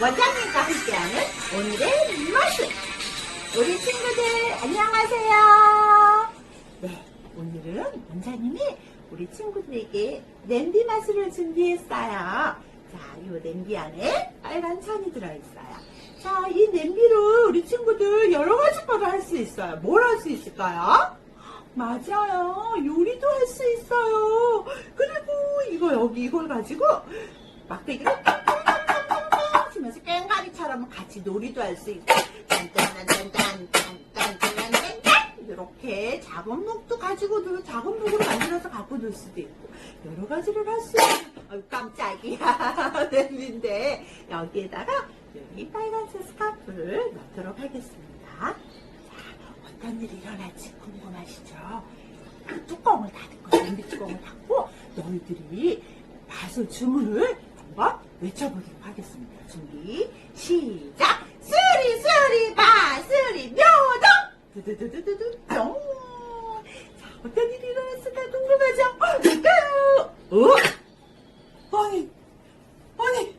원장님과 함께하는 오늘의 맛은 우리 친구들 안녕하세요. 네, 오늘은 원장님이 우리 친구들에게 냄비 마술을 준비했어요. 자, 이 냄비 안에 빨간 천이 들어있어요. 자, 이 냄비로 우리 친구들 여러 가지 거를 할 수 있어요. 뭘 할 수 있을까요? 맞아요. 요리도 할 수 있어요. 그리고 이거 여기 이걸 가지고 막대기를 깽가리처럼 같이 놀이도 할 수 있고 딴딴딴딴딴딴딴딴딴 이렇게 작은 목도 가지고도 작은 목으로 만들어서 갖고 놀 수도 있고 여러 가지를 할 수 있고 아유 깜짝이야 냄비인데 여기에다가 여기 빨간색 스카프를 넣도록 하겠습니다. 자, 어떤 일이 일어날지 궁금하시죠? 그 뚜껑을 닫을 거야. 냄비 뚜껑을 닫고 너희들이 마술 주문을 한번 외쳐보도록 하겠습니다. 준비, 시작! 수리 수리 마수리 묘동! 두두두두두두 뿅! 자, 어떤 일이 일어났을까 궁금하죠? 어? 어. 아니, 아니,